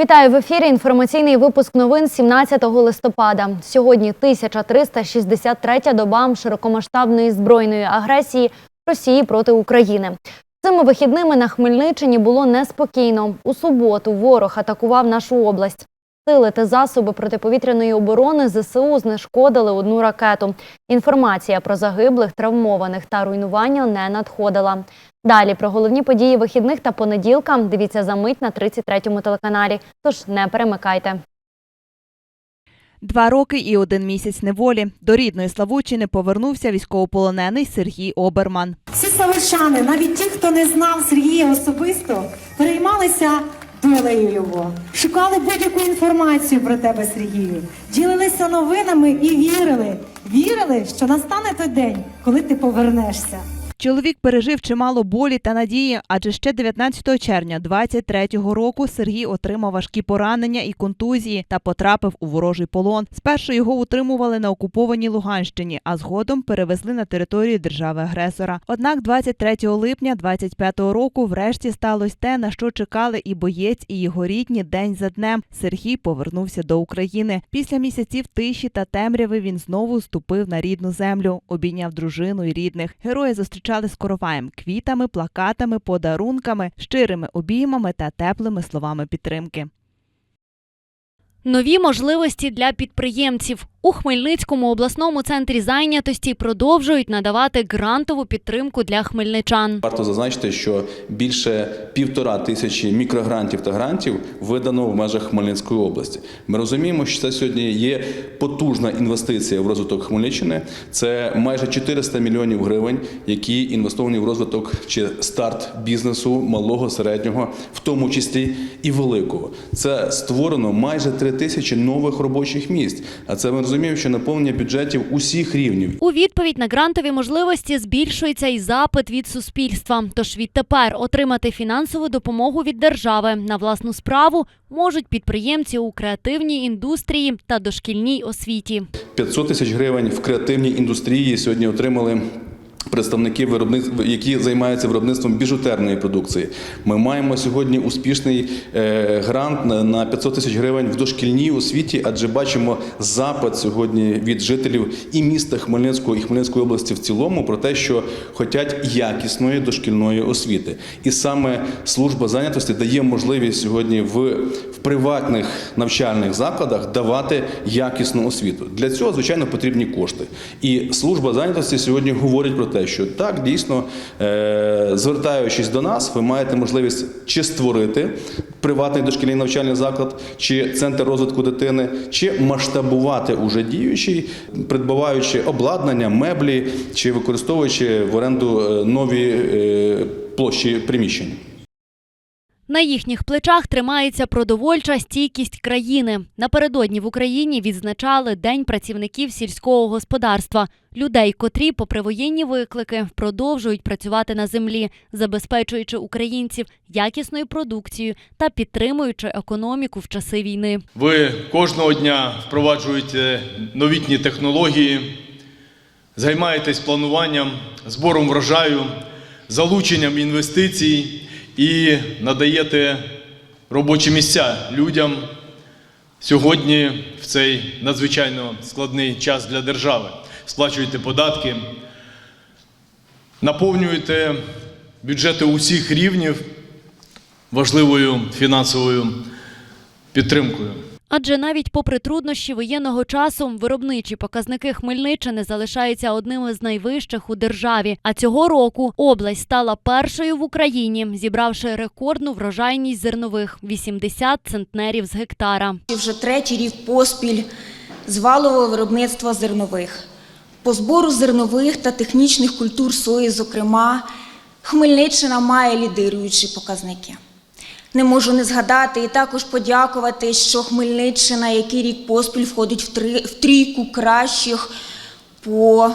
Вітаю в ефірі. Інформаційний випуск новин 17 листопада. Сьогодні 1363 доба широкомасштабної збройної агресії Росії проти України. Цими вихідними на Хмельниччині було неспокійно. У суботу ворог атакував нашу область. Сили та засоби протиповітряної оборони ЗСУ знешкодили одну ракету. Інформація про загиблих, травмованих та руйнування не надходила. Далі про головні події вихідних та понеділка дивіться за мить на 33-му телеканалі. Тож не перемикайте. Два роки і один місяць неволі. До рідної Славутчини повернувся військовополонений Сергій Оберман. Всі славичани, навіть ті, хто не знав Сергія особисто, переймалися долею його, шукали будь-яку інформацію про тебе, Сергію, ділилися новинами і вірили, вірили, що настане той день, коли ти повернешся. Чоловік пережив чимало болі та надії, адже ще 19 червня 23-го року Сергій отримав важкі поранення і контузії та потрапив у ворожий полон. Спершу його утримували на окупованій Луганщині, а згодом перевезли на територію держави-агресора. Однак 23 липня 25-го року врешті сталося те, на що чекали і боєць, і його рідні день за днем. Сергій повернувся до України. Після місяців тиші та темряви він знову ступив на рідну землю, обійняв дружину і рідних. Герої зустрічали з короваєм, квітами, плакатами, подарунками, щирими обіймами та теплими словами підтримки. Нові можливості для підприємців у Хмельницькому обласному центрі зайнятості продовжують надавати грантову підтримку для хмельничан. Варто зазначити, що більше півтора тисячі мікрогрантів та грантів видано в межах Хмельницької області. Ми розуміємо, що це сьогодні є потужна інвестиція в розвиток Хмельниччини. Це майже 400 мільйонів гривень, які інвестовані в розвиток чи старт бізнесу малого, середнього, в тому числі і великого. Це створено майже 3 тисячі нових робочих місць. А це ми розуміємо, що наповнення бюджетів усіх рівнів У відповідь на грантові можливості збільшується і запит від суспільства. Тож відтепер отримати фінансову допомогу від держави на власну справу можуть підприємці у креативній індустрії та дошкільній освіті. 500 тисяч гривень в креативній індустрії сьогодні отримали. Представники виробництв, які займаються виробництвом біжутерної продукції, ми маємо сьогодні успішний е, грант на 500 тисяч гривень в дошкільній освіті, адже бачимо запит сьогодні від жителів і міста Хмельницького і Хмельницької області в цілому про те, що хочуть якісної дошкільної освіти. І саме служба зайнятості дає можливість сьогодні в, в приватних навчальних закладах давати якісну освіту. Для цього, звичайно, потрібні кошти. І служба зайнятості сьогодні говорить про те, що так дійсно, е, звертаючись до нас, ви маєте можливість чи створити приватний дошкільний навчальний заклад, чи центр розвитку дитини, чи масштабувати уже діючий, придбаваючи обладнання, меблі, чи використовуючи в оренду е, нові е, площі приміщень. На їхніх плечах тримається продовольча стійкість країни. Напередодні в Україні відзначали День працівників сільського господарства, людей, котрі, попри воєнні виклики, продовжують працювати на землі, забезпечуючи українців якісною продукцією та підтримуючи економіку в часи війни. Ви кожного дня впроваджуєте новітні технології, займаєтесь плануванням, збором врожаю, залученням інвестицій і надаєте робочі місця людям сьогодні в цей надзвичайно складний час для держави. Сплачуєте податки, наповнюєте бюджети усіх рівнів важливою фінансовою підтримкою. Адже навіть попри труднощі воєнного часу виробничі показники Хмельниччини залишаються одними з найвищих у державі. А цього року область стала першою в Україні, зібравши рекордну врожайність зернових 80 центнерів з гектара. Вже третій рік поспіль з валового виробництва зернових. По збору зернових та технічних культур сої, зокрема, Хмельниччина має лідируючі показники. Не можу не згадати і також подякувати, що Хмельниччина, який рік поспіль входить в, три, в трійку кращих по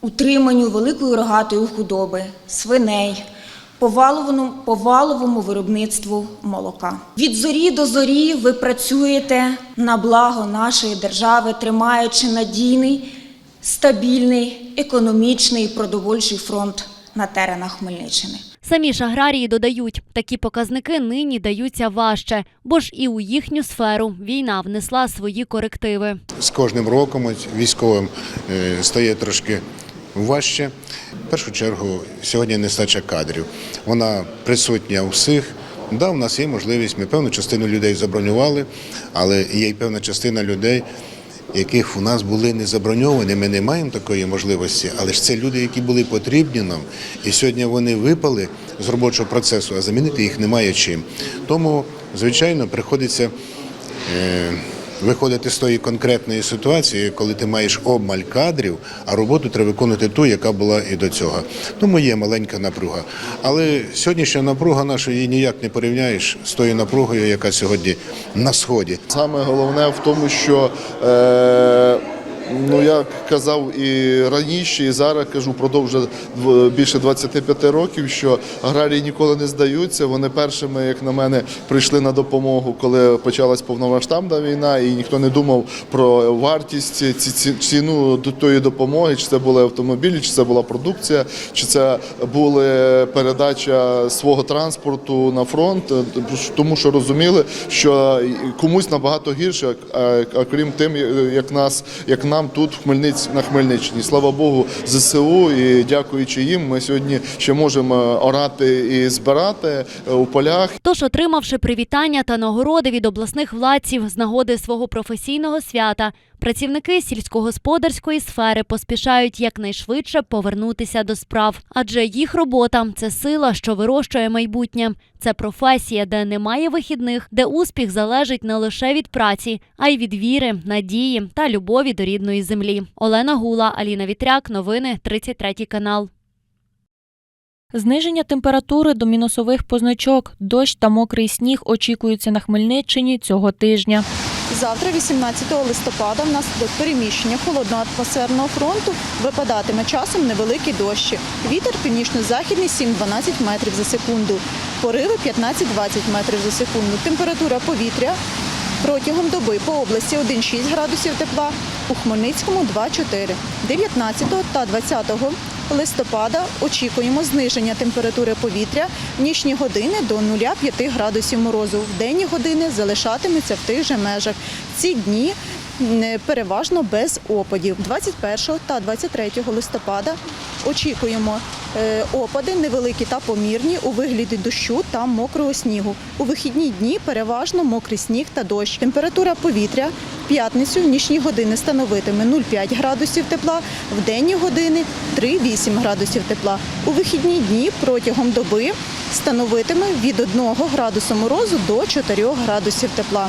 утриманню великої рогатої худоби, свиней, по валовому, по валовому виробництву молока. Від зорі до зорі ви працюєте на благо нашої держави, тримаючи надійний, стабільний, економічний і продовольчий фронт на теренах Хмельниччини. Самі ж аграрії додають, такі показники нині даються важче, бо ж і у їхню сферу війна внесла свої корективи. з кожним роком військовим е, стає трошки важче. В першу чергу сьогодні нестача кадрів. Вона присутня у всіх. Да, у нас є можливість, ми певну частину людей забронювали, але є й певна частина людей, яких у нас були не заброньовані. Ми не маємо такої можливості, але ж це люди, які були потрібні нам, і сьогодні вони випали з робочого процесу, а замінити їх немає чим. Тому, звичайно, приходиться. Виходити з тої конкретної ситуації, коли ти маєш обмаль кадрів, а роботу треба виконувати ту, яка була і до цього. Тому є маленька напруга. Але сьогоднішня напруга наша її ніяк не порівняєш з тою напругою, яка сьогодні на сході. Саме головне в тому, що е, ну я казав і раніше, і зараз кажу, продовж більше 25 років, що аграрії ніколи не здаються. Вони першими, як на мене, прийшли на допомогу, коли почалась повномасштабна війна, і ніхто не думав про вартість ці- ці- ціну до тої допомоги, чи це були автомобілі, чи це була продукція, чи це були передача свого транспорту на фронт, тому що розуміли, що комусь набагато гірше, а крім тим, як нас, як нам тут в Хмельниць на Хмельниччині. Слава Богу, ЗСУ і дякуючи їм, ми сьогодні ще можемо орати і збирати е, у полях. Тож, отримавши привітання та нагороди від обласних владців з нагоди свого професійного свята, працівники сільськогосподарської сфери поспішають якнайшвидше повернутися до справ. Адже їх робота це сила, що вирощує майбутнє. Це професія, де немає вихідних, де успіх залежить не лише від праці, а й від віри, надії та любові до рідної землі. Олена Гула, Аліна Вітряк, новини 33 канал. Зниження температури до мінусових позначок, дощ та мокрий сніг очікуються на Хмельниччині цього тижня. Завтра, 18 листопада, внаслідок переміщення холодного атмосферного фронту випадатиме часом невеликі дощі. Вітер північно-західний 7-12 метрів за секунду. Пориви 15-20 метрів за секунду. Температура повітря протягом доби по області 1,6 градусів тепла, у Хмельницькому 2,4. 19 та 20 листопада очікуємо зниження температури повітря в нічні години до 0,5 градусів морозу. В денні години залишатиметься в тих же межах. Ці дні переважно без опадів. 21 та 23 листопада очікуємо е, опади невеликі та помірні у вигляді дощу та мокрого снігу. У вихідні дні переважно мокрий сніг та дощ. Температура повітря в п'ятницю в нічні години становитиме 0,5 градусів тепла, в денні години 3,8 градусів тепла. У вихідні дні протягом доби становитиме від 1 градусу морозу до 4 градусів тепла.